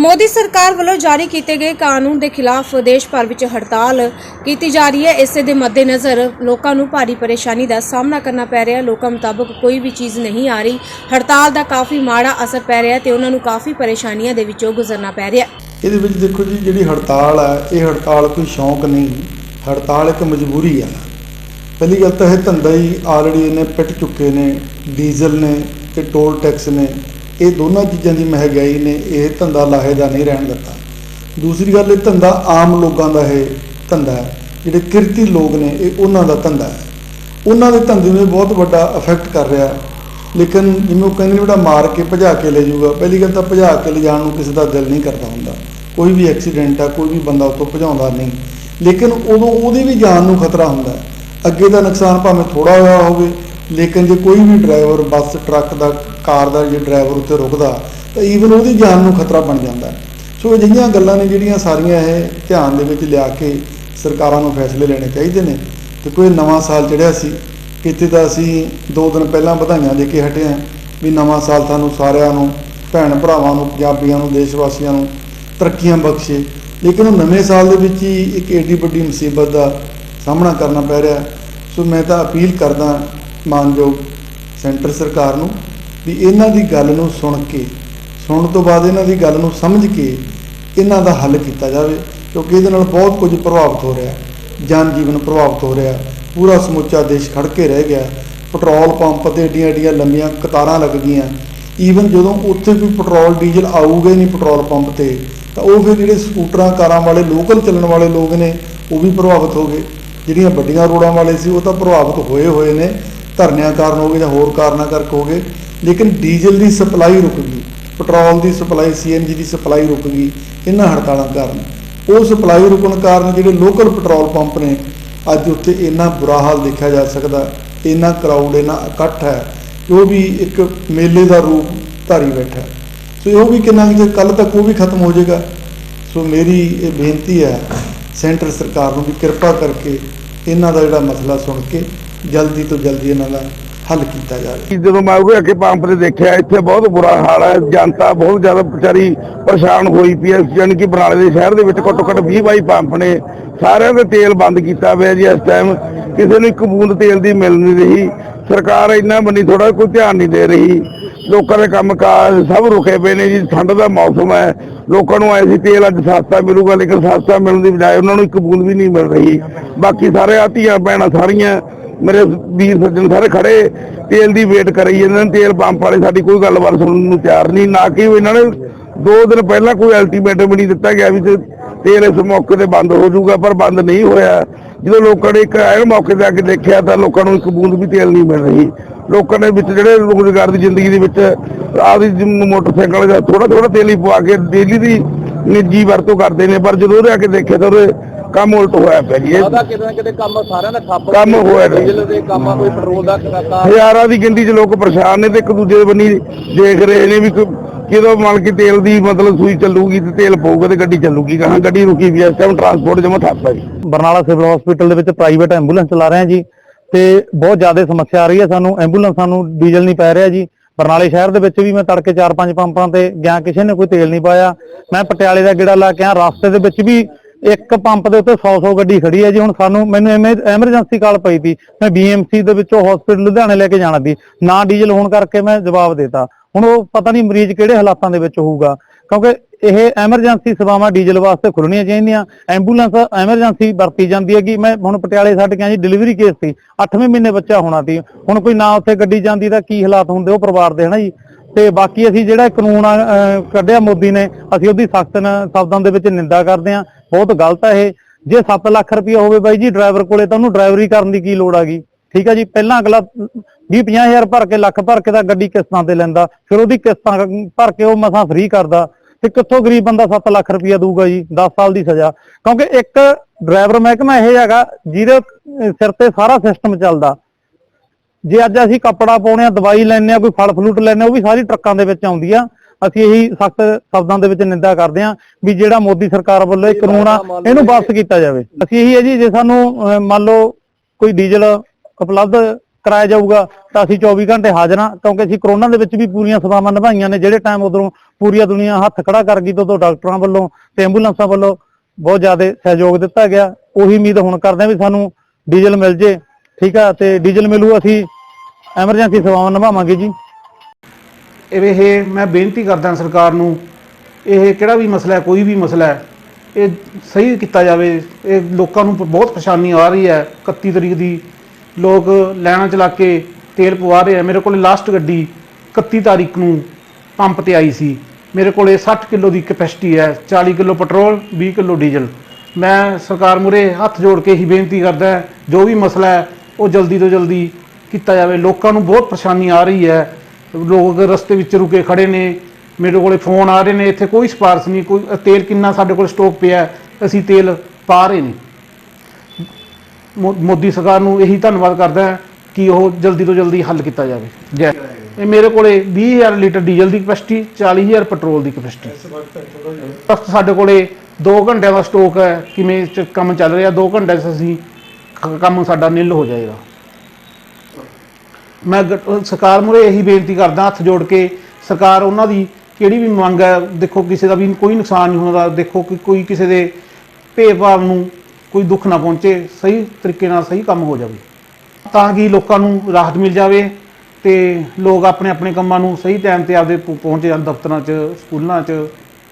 ਮੋਦੀ ਸਰਕਾਰ ਵੱਲੋਂ ਜਾਰੀ ਕੀਤੇ ਗਏ ਕਾਨੂੰਨ ਦੇ ਖਿਲਾਫ ਦੇਸ਼ ਭਰ ਵਿੱਚ ਹੜਤਾਲ ਕੀਤੀ ਜਾ ਰਹੀ ਹੈ। ਇਸੇ ਦੇ ਮੱਦੇਨਜ਼ਰ ਲੋਕਾਂ ਨੂੰ ਭਾਰੀ ਪਰੇਸ਼ਾਨੀ ਦਾ ਸਾਹਮਣਾ ਕਰਨਾ ਪੈ ਰਿਹਾ। ਲੋਕਾਂ ਮੁਤਾਬਕ ਕੋਈ ਵੀ ਚੀਜ਼ ਨਹੀਂ ਆ ਰਹੀ। ਹੜਤਾਲ ਦਾ ਕਾਫੀ ਮਾੜਾ ਅਸਰ ਪੈ ਰਿਹਾ ਹੈ ਤੇ ਉਹਨਾਂ ਨੂੰ ਕਾਫੀ ਪਰੇਸ਼ਾਨੀਆਂ ਦੇ ਵਿੱਚੋਂ ਗੁਜ਼ਰਨਾ ਪੈ ਰਿਹਾ। ਇਹਦੇ ਵਿੱਚ ਦੇਖੋ ਜੀ, ਜਿਹੜੀ ਹੜਤਾਲ ਹੈ, ਇਹ ਹੜਤਾਲ ਕੋਈ ਸ਼ੌਂਕ ਨਹੀਂ। ਹੜਤਾਲ ਇੱਕ ਮਜਬੂਰੀ ਹੈ। ਪਹਿਲੀ ਗੱਲ ਤਾਂ ਇਹ ਧੰਦਾ ਹੀ ਆਲਰੇਡੀ ਇਹਨੇ ਪਿੱਟ ਚੁੱਕੇ ਨੇ, ਡੀਜ਼ਲ ਨੇ ਤੇ ਟੋਲ ਟੈਕਸ ਨੇ। ਇਹ ਦੋਨਾਂ ਚੀਜ਼ਾਂ ਦੀ ਮਹਿੰਗਾਈ ਨੇ ਇਹ ਧੰਦਾ ਲਾਹੇ ਦਾ ਨਹੀਂ ਰਹਿਣ ਦਿੱਤਾ। ਦੂਸਰੀ ਗੱਲ, ਇਹ ਧੰਦਾ ਆਮ ਲੋਕਾਂ ਦਾ ਇਹ ਧੰਦਾ ਹੈ। ਜਿਹੜੇ ਕਿਰਤੀ ਲੋਕ ਨੇ, ਇਹ ਉਹਨਾਂ ਦਾ ਧੰਦਾ ਹੈ। ਉਹਨਾਂ ਦੇ ਧੰਦੇ ਨੂੰ ਇਹ ਬਹੁਤ ਵੱਡਾ ਇਫੈਕਟ ਕਰ ਰਿਹਾ ਲੇਕਿਨ ਜਿਵੇਂ ਉਹ ਕਹਿੰਦੇ ਨੇ ਜਿਹੜਾ ਮਾਰ ਕੇ ਭਜਾ ਕੇ ਲੈ ਜਾਊਗਾ, ਪਹਿਲੀ ਗੱਲ ਤਾਂ ਭਜਾ ਕੇ ਲਿਜਾਣ ਨੂੰ ਕਿਸੇ ਦਾ ਦਿਲ ਨਹੀਂ ਕਰਦਾ ਹੁੰਦਾ। ਕੋਈ ਵੀ ਐਕਸੀਡੈਂਟ ਆ, ਕੋਈ ਵੀ ਬੰਦਾ ਉੱਥੋਂ ਭਜਾਉਂਦਾ ਨਹੀਂ। ਲੇਕਿਨ ਉਦੋਂ ਉਹਦੀ ਵੀ ਜਾਨ ਨੂੰ ਖਤਰਾ ਹੁੰਦਾ ਅੱਗੇ ਦਾ ਨੁਕਸਾਨ ਭਾਵੇਂ ਥੋੜਾ ਹੋਇਆ ਹੋਵੇ, ਲੇਕਿਨ ਜੇ ਕੋਈ ਵੀ ਡਰਾਈਵਰ ਬੱਸ ਟਰੱਕ ਦਾ ਕਾਰ ਦਾ ਜੇ ਡਰਾਈਵਰ ਉੱਤੇ ਰੁਕਦਾ, ਤਾਂ ਈਵਨ ਉਹਦੀ ਜਾਨ ਨੂੰ ਖਤਰਾ ਬਣ ਜਾਂਦਾ। ਸੋ ਅਜਿਹੀਆਂ ਗੱਲਾਂ ਨੇ ਜਿਹੜੀਆਂ ਸਾਰੀਆਂ ਇਹ ਧਿਆਨ ਦੇ ਵਿੱਚ ਲਿਆ ਕੇ ਸਰਕਾਰਾਂ ਨੂੰ ਫੈਸਲੇ ਲੈਣੇ ਚਾਹੀਦੇ ਨੇ। ਤੇ ਕੋਈ ਨਵਾਂ ਸਾਲ ਚੜਿਆ ਸੀ। ਕਿਤੇ ਤਾਂ ਅਸੀਂ ਦੋ ਦਿਨ ਪਹਿਲਾਂ ਵਧਾਈਆਂ ਦੇ ਕੇ ਹਟੇ ਹਾਂ ਵੀ ਨਵਾਂ ਸਾਲ ਤੁਹਾਨੂੰ ਸਾਰਿਆਂ ਨੂੰ, ਭੈਣ ਭਰਾਵਾਂ ਨੂੰ, ਪੰਜਾਬੀਆਂ ਨੂੰ ਦੇਸ਼ ਵਾਸੀਆਂ ਨੂੰ ਤਰੱਕੀਆਂ ਬਖਸ਼ੇ। ਲੇਕਿਨ ਉਹ ਨਵੇਂ ਸਾਲ ਦੇ ਵਿੱਚ ਹੀ ਇੱਕ ਏਡੀ ਵੱਡੀ ਮੁਸੀਬਤ ਦਾ ਸਾਹਮਣਾ ਕਰਨਾ ਪੈ ਰਿਹਾ। ਸੋ ਮੈਂ ਤਾਂ ਅਪੀਲ ਕਰਦਾ ਮਾਨਯੋਗ ਸੈਂਟਰ ਸਰਕਾਰ ਨੂੰ ਵੀ ਇਹਨਾਂ ਦੀ ਗੱਲ ਨੂੰ ਸੁਣ ਕੇ ਸੁਣਨ ਤੋਂ ਬਾਅਦ ਇਹਨਾਂ ਦੀ ਗੱਲ ਨੂੰ ਸਮਝ ਕੇ ਇਹਨਾਂ ਦਾ ਹੱਲ ਕੀਤਾ ਜਾਵੇ, ਕਿਉਂਕਿ ਇਹਦੇ ਨਾਲ ਬਹੁਤ ਕੁਝ ਪ੍ਰਭਾਵਿਤ ਹੋ ਰਿਹਾ। ਜਨ ਜੀਵਨ ਪ੍ਰਭਾਵਿਤ ਹੋ ਰਿਹਾ। ਪੂਰਾ ਸਮੁੱਚਾ ਦੇਸ਼ ਖੜ ਕੇ ਰਹਿ ਗਿਆ। ਪੈਟਰੋਲ ਪੰਪ ਤੇ ਏਡੀਆਂ ਏਡੀਆਂ ਲੰਮੀਆਂ ਕਤਾਰਾਂ ਲੱਗ ਗਈਆਂ। ਈਵਨ ਜਦੋਂ ਉੱਥੇ ਵੀ ਪੈਟਰੋਲ, ਡੀਜ਼ਲ ਆਊਗਾ ਹੀ ਨਹੀਂ ਪੈਟਰੋਲ ਪੰਪ ਤੇ, ਤਾਂ ਉਹ ਫਿਰ ਜਿਹੜੇ ਸਕੂਟਰਾਂ, ਕਾਰਾਂ ਵਾਲੇ, ਲੋਕਲ ਚੱਲਣ ਵਾਲੇ ਲੋਕ ਨੇ, ਉਹ ਵੀ ਪ੍ਰਭਾਵਿਤ ਹੋ ਗਏ। ਜਿਹੜੀਆਂ ਵੱਡੀਆਂ ਰੋਡਾਂ ਵਾਲੇ ਸੀ, ਉਹ ਤਾਂ ਪ੍ਰਭਾਵਿਤ ਹੋਏ ਹੋਏ ਨੇ। ਧਰਨਿਆਂ ਕਾਰਨ ਹੋ ਗਏ ਜਾਂ ਹੋਰ ਕਾਰਨਾਂ ਕਰਕੇ ਹੋ ਗਏ। ਲੇਕਿਨ ਡੀਜ਼ਲ ਦੀ ਸਪਲਾਈ ਰੁਕ ਗਈ, ਪੈਟਰੋਲ ਦੀ ਸਪਲਾਈ, ਸੀਐਨਜੀ ਦੀ ਸਪਲਾਈ ਰੁਕ ਗਈ, ਇਹਨਾਂ ਹੜਤਾਲਾਂ ਕਾਰਨ। ਉਹ ਸਪਲਾਈ ਰੁਕਣ ਕਾਰਨ ਜਿਹੜੇ ਲੋਕਲ ਪੈਟਰੋਲ ਪੰਪ ਨੇ, ਅੱਜ ਉੱਥੇ ਇੰਨਾ ਬੁਰਾ ਹਾਲ ਦੇਖਿਆ ਜਾ ਸਕਦਾ, ਇੰਨਾ ਕਰਾਊਡ, ਇੰਨਾ ਇਕੱਠ ਹੈ ਉਹ ਵੀ ਇੱਕ ਮੇਲੇ ਦਾ ਰੂਪ ਧਾਰੀ ਬੈਠਾ। ਸੋ ਉਹ ਵੀ ਕਿੰਨਾ ਕਿ ਕੱਲ ਤੱਕ ਉਹ ਵੀ ਖਤਮ ਹੋ ਜਾਏਗਾ। ਸੋ ਮੇਰੀ ਇਹ ਬੇਨਤੀ ਹੈ, ਸੈਂਟਰ ਸਰਕਾਰ ਨੂੰ ਵੀ ਕਿਰਪਾ ਕਰਕੇ ਇਹਨਾਂ ਦਾ ਜਿਹੜਾ ਮਸਲਾ ਸੁਣ ਕੇ ਜਲਦੀ ਤੋਂ ਜਲਦੀ ਇਹਨਾਂ ਦਾ ਹੱਲ ਕੀਤਾ ਜਾਵੇ ਜਦੋਂ ਮੈਂ ਉਹ ਅੱਗੇ ਪੰਪ ਤੇ ਦੇਖਿਆ, ਇੱਥੇ ਬਹੁਤ ਬੁਰਾ ਹਾਲ ਹੈ। ਜਨਤਾ ਬਹੁਤ ਜ਼ਿਆਦਾ ਵਿਚਾਰੀ ਪਰੇਸ਼ਾਨ ਹੋਈ ਪਈ ਹੈ। ਜਾਣੀ ਕਿ ਬਰਾਲੇ ਦੇ ਸ਼ਹਿਰ ਦੇ ਵਿੱਚ ਘੱਟੋ ਘੱਟ 20 ਬਾਈ ਪੰਪ ਨੇ। ਸਾਰਿਆਂ ਦੇ ਤੇਲ ਬੰਦ ਕੀਤਾ ਹੋਇਆ ਜੀ ਇਸ ਟਾਈਮ ਕਿਸੇ ਨੂੰ ਇੱਕ ਬੂੰਦ ਤੇਲ ਦੀ ਮਿਲ ਨਹੀਂ ਰਹੀ। ਸਰਕਾਰ ਇੰਨਾ ਬੰਨੀ ਥੋੜਾ ਕੋਈ ਧਿਆਨ ਨਹੀਂ ਦੇ ਰਹੀ। ਲੋਕਾਂ ਦੇ ਕੰਮਕਾਜ ਸਭ ਰੁਕੇ ਪਏ ਨੇ ਜੀ, ਠੰਡ ਦਾ ਮੌਸਮ ਹੈ। ਲੋਕਾਂ ਨੂੰ ਐਸੀ ਤੇਲ ਅੱਜ ਸਸਤਾ ਮਿਲੂਗਾ, ਲੇਕਿਨ ਸਸਤਾ ਮਿਲਣ ਦੀ ਬਜਾਏ ਉਹਨਾਂ ਨੂੰ ਇੱਕ ਬੂੰਦ ਵੀ ਨਹੀਂ ਮਿਲ ਰਹੀ। ਬਾਕੀ ਸਾਰੇ ਆ ਧੀਆਂ ਭੈਣਾਂ ਸਾਰੀਆਂ, ਮੇਰੇ ਵੀਰ ਸੱਜਣ ਸਾਰੇ ਖੜੇ, ਤੇਲ ਦੀ ਵੇਟ ਕਰੀ ਜਾਂਦੇ ਨੇ, ਤੇਲ ਪੰਪ ਵਾਲੇ ਸਾਡੀ ਕੋਈ ਗੱਲਬਾਤ ਸੁਣਨ ਨੂੰ ਤਿਆਰ ਨਹੀਂ, ਨਾ ਕਿ ਇਹਨਾਂ ਨੇ ਦੋ ਦਿਨ ਪਹਿਲਾਂ ਕੋਈ ਅਲਟੀਮੇਟਮ ਨਹੀਂ ਦਿੱਤਾ ਗਿਆ ਵੀ ਤੇ ਤੇਲ ਇਸ ਮੌਕੇ ਤੇ ਬੰਦ ਹੋ ਜਾਊਗਾ ਪਰ ਬੰਦ ਨਹੀਂ ਹੋਇਆ। ਜਦੋਂ ਲੋਕਾਂ ਨੇ ਇੱਕ ਐਨ ਮੌਕੇ ਤੇ ਆ ਕੇ ਦੇਖਿਆ ਤਾਂ ਲੋਕਾਂ ਨੂੰ ਇੱਕ ਬੂੰਦ ਵੀ ਤੇਲ ਨਹੀਂ ਮਿਲ ਰਹੀ। ਲੋਕਾਂ ਨੇ ਵਿੱਚ ਜਿਹੜੇ ਰੋਜ਼ਗਾਰ ਦੀ ਜ਼ਿੰਦਗੀ ਦੇ ਵਿੱਚ ਆਪਦੀ ਮੋਟਰਸਾਈਕਲ ਜਾਂ ਥੋੜਾ ਥੋੜਾ ਤੇਲ ਹੀ ਪਵਾ ਕੇ ਡੇਲੀ ਦੀ ਨਿੱਜੀ ਵਰਤੋਂ ਕਰਦੇ ਨੇ ਪਰ ਜਦੋਂ ਉਹਦੇ ਆ ਕੇ ਦੇਖਿਆ ਤਾਂ ਉਹਦੇ ਕੰਮ ਉਲਟ ਹੋਇਆ ਪਿਆ ਜੀ। ਇਹ ਉਹਦਾ ਕਿਤੇ ਨਾ ਕਿਤੇ ਕੰਮ ਸਾਰਿਆਂ ਦਾ ਠੱਪ ਕੰਮ ਹੋਇਆ। ਡੀਜ਼ਲ ਦੇ ਕੰਮ ਕੋਈ ਪੈਟਰੋਲ ਦਾ ਕਰਤਾ ਹਜ਼ਾਰਾਂ ਦੀ ਗਿਣਤੀ 'ਚ ਲੋਕ ਪਰੇਸ਼ਾਨ ਨੇ ਤੇ ਇੱਕ ਦੂਜੇ ਦੇ ਬੰਨੀ ਦੇਖ ਰਹੇ ਨੇ ਵੀ ਕ- ਮੰਨ ਕੇ ਤੇਲ ਦੀ ਮਤਲਬ ਸੂਈ ਚੱਲੂਗੀ ਤੇ ਤੇਲ ਪਊਗਾ ਤੇ ਗੱਡੀ ਚੱਲੂਗੀ ਕਹਾਂ ਗੱਡੀ ਰੁਕੀ ਵੀ ਇਸ ਟਾਈਮ ਟਰਾਂਸਪੋਰਟ ਜਮਾ ਠੱਪ ਜੀ। ਬਰਨਾਲਾ ਸਿਵਲ ਹਸਪੀਟਲ ਦੇ ਵਿੱਚ ਪ੍ਰਾਈਵੇਟ ਐਂਬੂਲੈਂਸ ਚਲਾ ਰਹੇ ਹਾਂ ਜੀ ਤੇ ਬਹੁਤ ਜ਼ਿਆਦਾ ਸਮੱਸਿਆ ਆ ਰਹੀ ਹੈ ਸਾਨੂੰ ਐਂਬੂਲੈਂਸਾਂ ਨੂੰ ਡੀਜ਼ਲ ਨਹੀਂ ਪੈ ਰਿਹਾ ਜੀ। ਬਰਨਾਲੇ ਸ਼ਹਿਰ ਦੇ ਵਿੱਚ ਵੀ ਮੈਂ ਤੜਕੇ 4-5 ਪੰਪਾਂ ਤੇ ਗਿਆ, ਕਿਸੇ ਨੇ ਕੋਈ ਤੇਲ ਨਹੀਂ ਪਾਇਆ। ਮੈਂ ਪਟਿਆਲੇ ਦਾ ਗੇੜਾ ਲਾ ਕੇ ਆ ਰਸਤੇ ਦੇ ਵਿੱਚ ਵੀ ਇੱਕ ਪੰਪ ਦੇ ਉੱਤੇ 100-100 ਗੱਡੀ ਖੜੀ ਹੈ ਜੀ। ਹੁਣ ਸਾਨੂੰ ਮੈਨੂੰ ਐਮਰਜੈਂਸੀ ਕਾਲ ਪਈ ਸੀ। ਮੈਂ ਬੀਐਮਸੀ ਦੇ ਵਿੱਚੋਂ ਹਸਪੀਟਲ ਲੁਧਿਆਣੇ ਲੈ ਕੇ ਜਾਣਾ ਸੀ। ਨਾ ਡੀਜ਼ਲ ਹੋਣ ਕਰਕੇ ਮੈਂ ਜਵਾਬ ਦੇਤਾ। ਹੁਣ ਉਹ ਪਤਾ ਨਹੀਂ ਮਰੀਜ਼ ਕਿਹੜੇ ਹਾਲਾਤਾਂ ਦੇ ਵਿੱਚ ਹੋਊਗਾ। ਕਿਉਂਕਿ ਇਹ ਐਮਰਜੈਂਸੀ ਸੇਵਾਵਾਂ ਡੀਜ਼ਲ ਵਾਸਤੇ ਖੁੱਲਣੀਆਂ ਚਾਹੀਦੀਆਂ। ਐਂਬੂਲੈਂਸ ਐਮਰਜੈਂਸੀ ਵਰਤੀ ਜਾਂਦੀ ਹੈਗੀ। ਮੈਂ ਹੁਣ ਪਟਿਆਲੇ ਛੱਡ ਕੇ ਆ ਜੀ। ਡਿਲੀਵਰੀ ਕੇਸ ਸੀ। 8ਵੇਂ ਮਹੀਨੇ ਬੱਚਾ ਹੋਣਾ ਸੀ। ਹੁਣ ਕੋਈ ਨਾ ਉੱਥੇ ਗੱਡੀ ਜਾਂਦੀ ਤਾਂ ਕੀ ਹਾਲਾਤ ਹੁੰਦੇ ਉਹ ਪਰਿਵਾਰ ਦੇ ਹਨਾ ਜੀ। ਤੇ ਬਾਕੀ ਅਸੀਂ ਜਿਹੜਾ ਕਾਨੂੰਨ ਕੱਢਿਆ ਮੋਦੀ ਨੇ, ਅਸੀਂ ਉਹਦੀ ਸਖਤ ਸ਼ਬਦਾਂ ਦੇ ਵਿੱਚ ਨਿੰਦਾ ਕਰਦੇ ਹਾਂ। ਬਹੁਤ ਗਲਤ ਹੈ ਇਹ। ਜੇ 7 ਲੱਖ ਰੁਪਇਆ ਹੋਵੇ ਬਾਈ ਜੀ ਡਰਾਈਵਰ ਕੋਲੇ, ਤਾਂ ਉਹਨੂੰ ਡਰਾਈਵਰੀ ਕਰਨ ਦੀ ਕੀ ਲੋੜ ਆਗੀ ਠੀਕ ਹੈ ਜੀ, ਪਹਿਲਾਂ ਅਗਲਾ 20 ਹਜ਼ਾਰ ਭਰ ਕੇ, ਲੱਖ ਭਰ ਕੇ ਤਾਂ ਗੱਡੀ ਕਿਸ਼ਤਾਂ ਤੇ ਲੈਂਦਾ, ਫਿਰ ਉਹਦੀ ਕਿਸ਼ਤਾਂ ਭਰ ਕੇ ਉਹ ਮਸਾਂ ਫ੍ਰੀ ਕਰਦਾ। ਤੇ ਕਿੱਥੋਂ ਗਰੀਬ ਬੰਦਾ 7 ਲੱਖ ਰੁਪਇਆ ਦਊਗਾ ਜੀ 10 ਸਾਲ ਦੀ ਸਜ਼ਾ। ਕਿਉਂਕਿ ਇੱਕ ਡਰਾਈਵਰ ਮਹਿਕਮਾ ਇਹ ਹੈਗਾ, ਜਿਹਦੇ ਸਿਰ ਤੇ ਸਾਰਾ ਸਿਸਟਮ ਚੱਲਦਾ। ਜੇ ਅੱਜ ਅਸੀਂ ਕੱਪੜਾ ਪਾਉਣੇ ਆ ਦਵਾਈ ਲੈਣੇ ਆ ਕੋਈ ਫਲ ਫਲੂਟ ਲੈਣੇ ਉਹ ਵੀ ਸਾਰੀ ਟਰੱਕਾਂ ਦੇ ਵਿੱਚ ਆਉਂਦੀ ਆ। ਅਸੀਂ ਇਹੀ ਸਖਤ ਸ਼ਬਦਾਂ ਦੇ ਵਿੱਚ ਨਿੰਦਾ ਕਰਦੇ ਆ ਵੀ ਜਿਹੜਾ ਮੋਦੀ ਸਰਕਾਰ ਵੱਲੋਂ ਇਹ ਕਾਨੂੰਨ ਆ ਇਹਨੂੰ ਵਾਪਸ ਕੀਤਾ ਜਾਵੇ। ਅਸੀਂ ਇਹੀ ਹੈ ਜੀ ਜੇ ਸਾਨੂੰ ਮੰਨ ਲਓ ਕੋਈ ਡੀਜ਼ਲ ਉਪਲਬਧ ਕਰਾਇਆ ਜਾਊਗਾ ਤਾਂ ਅਸੀਂ 24 ਘੰਟੇ ਹਾਜ਼ਰ ਕਿਉਂਕਿ ਅਸੀਂ ਕਰੋਨਾ ਦੇ ਵਿੱਚ ਵੀ ਪੂਰੀਆਂ ਸੇਵਾਵਾਂ ਨਿਭਾਈਆਂ ਨੇ ਜਿਹੜੇ ਟਾਈਮ ਉਧਰੋਂ ਪੂਰੀ ਦੁਨੀਆ ਹੱਥ ਖੜਾ ਕਰ ਗਈ ਤੇ ਉਦੋਂ ਡਾਕਟਰਾਂ ਵੱਲੋਂ ਤੇ ਐਂਬੂਲੈਂਸਾਂ ਵੱਲੋਂ ਬਹੁਤ ਜ਼ਿਆਦਾ ਸਹਿਯੋਗ ਦਿੱਤਾ ਗਿਆ। ਉਹੀ ਉਮੀਦ ਹੁਣ ਕਰਦੇ ਹਾਂ ਵੀ ਸਾਨੂੰ ਡੀਜ਼ਲ ਮਿਲ ਜੇ। ਠੀਕ ਆ, ਤੇ ਡੀਜ਼ਲ ਮਿਲੂ, ਅਸੀਂ ਐਮਰਜੈਂਸੀ ਸੇਵਾਵਾਂ ਨਿਭਾਵਾਂਗੇ ਜੀ। ਇਹ ਮੈਂ ਬੇਨਤੀ ਕਰਦਾ ਸਰਕਾਰ ਨੂੰ, ਇਹ ਕਿਹੜਾ ਵੀ ਮਸਲਾ ਹੈ, ਕੋਈ ਵੀ ਮਸਲਾ ਹੈ, ਇਹ ਸਹੀ ਕੀਤਾ ਜਾਵੇ। ਇਹ ਲੋਕਾਂ ਨੂੰ ਬਹੁਤ ਪਰੇਸ਼ਾਨੀ ਆ ਰਹੀ ਹੈ 31 ਤਰੀਕ ਦੀ। ਲੋਕ ਲੈਣਾ ਚਲਾ ਕੇ ਤੇਲ ਪਵਾ ਰਹੇ ਆ। ਮੇਰੇ ਕੋਲ ਲਾਸਟ ਗੱਡੀ 31 ਤਾਰੀਖ ਨੂੰ ਪੰਪ ਤੇ ਆਈ ਸੀ। ਮੇਰੇ ਕੋਲੇ 60 ਕਿਲੋ ਦੀ ਕਪੈਸਿਟੀ ਹੈ 40 ਕਿਲੋ ਪੈਟਰੋਲ 20 ਕਿਲੋ ਡੀਜ਼ਲ। ਮੈਂ ਸਰਕਾਰ ਮੁਰੇ ਹੱਥ ਜੋੜ ਕੇ ਹੀ ਬੇਨਤੀ ਕਰਦਾ ਜੋ ਵੀ ਮਸਲਾ ਹੈ ਉਹ ਜਲਦੀ ਤੋਂ ਜਲਦੀ ਕੀਤਾ ਜਾਵੇ। ਲੋਕਾਂ ਨੂੰ ਬਹੁਤ ਪਰੇਸ਼ਾਨੀ ਆ ਰਹੀ ਹੈ। ਲੋਕ ਰਸਤੇ ਵਿੱਚ ਰੁਕੇ ਖੜੇ ਨੇ, ਮੇਰੇ ਕੋਲੇ ਫੋਨ ਆ ਰਹੇ ਨੇ, ਇੱਥੇ ਕੋਈ ਸਪਾਰਸ ਨਹੀਂ, ਕੋਈ ਤੇਲ ਕਿੰਨਾ ਸਾਡੇ ਕੋਲ ਸਟਾਕ ਪਿਆ ਅਸੀਂ ਤੇਲ ਪਾ ਰਹੇ ਨੇ। ਮੋ- ਮੋਦੀ ਸਰਕਾਰ ਨੂੰ ਇਹੀ ਧੰਨਵਾਦ ਕਰਦਾ ਹੈ ਕਿ ਉਹ ਜਲਦੀ ਤੋਂ ਜਲਦੀ ਹੱਲ ਕੀਤਾ ਜਾਵੇ। ਜੈ ਇਹ ਮੇਰੇ ਕੋਲੇ 20000 ਲੀਟਰ ਡੀਜ਼ਲ ਦੀ ਕਪੈਸਿਟੀ 40000 ਪੈਟਰੋਲ ਦੀ ਕਪੈਸਿਟੀ। ਬਸ ਸਾਡੇ ਕੋਲੇ 2 ਘੰਟਿਆਂ ਦਾ ਸਟਾਕ ਹੈ, ਕਿਵੇਂ ਕੰਮ ਚੱਲ ਰਿਹਾ 2 ਘੰਟੇ 'ਚ ਅਸੀਂ ਖ- ਕੰਮ ਸਾਡਾ ਨਿਲ ਹੋ ਜਾਏਗਾ। ਮੈਂ ਗ- ਸਰਕਾਰ ਮੁਰੇ ਇਹੀ ਬੇਨਤੀ ਕਰਦਾ, ਹੱਥ ਜੋੜ ਕੇ ਸਰਕਾਰ ਉਹਨਾਂ ਦੀ ਕਿਹੜੀ ਵੀ ਮੰਗ ਹੈ, ਦੇਖੋ ਕਿਸੇ ਦਾ ਵੀ ਕੋਈ ਨੁਕਸਾਨ ਨਹੀਂ ਹੁੰਦਾ, ਦੇਖੋ ਕਿ ਕੋਈ ਕਿਸੇ ਦੇ ਭੇਦਭਾਵ ਨੂੰ ਕੋਈ ਦੁੱਖ ਨਾ ਪਹੁੰਚੇ, ਸਹੀ ਤਰੀਕੇ ਨਾਲ ਸਹੀ ਕੰਮ ਹੋ ਜਾਵੇ। ਤਾਂ ਕਿ ਲੋਕਾਂ ਨੂੰ ਰਾਹਤ ਮਿਲ ਜਾਵੇ ਤੇ ਲੋਕ ਆਪਣੇ ਆਪਣੇ ਕੰਮਾਂ ਨੂੰ ਸਹੀ ਟਾਈਮ ਤੇ ਆਪਦੇ ਪਹੁੰ- ਪਹੁੰਚ ਜਾਣ ਦਫ਼ਤਰਾਂ 'ਚ, ਸਕੂਲਾਂ 'ਚ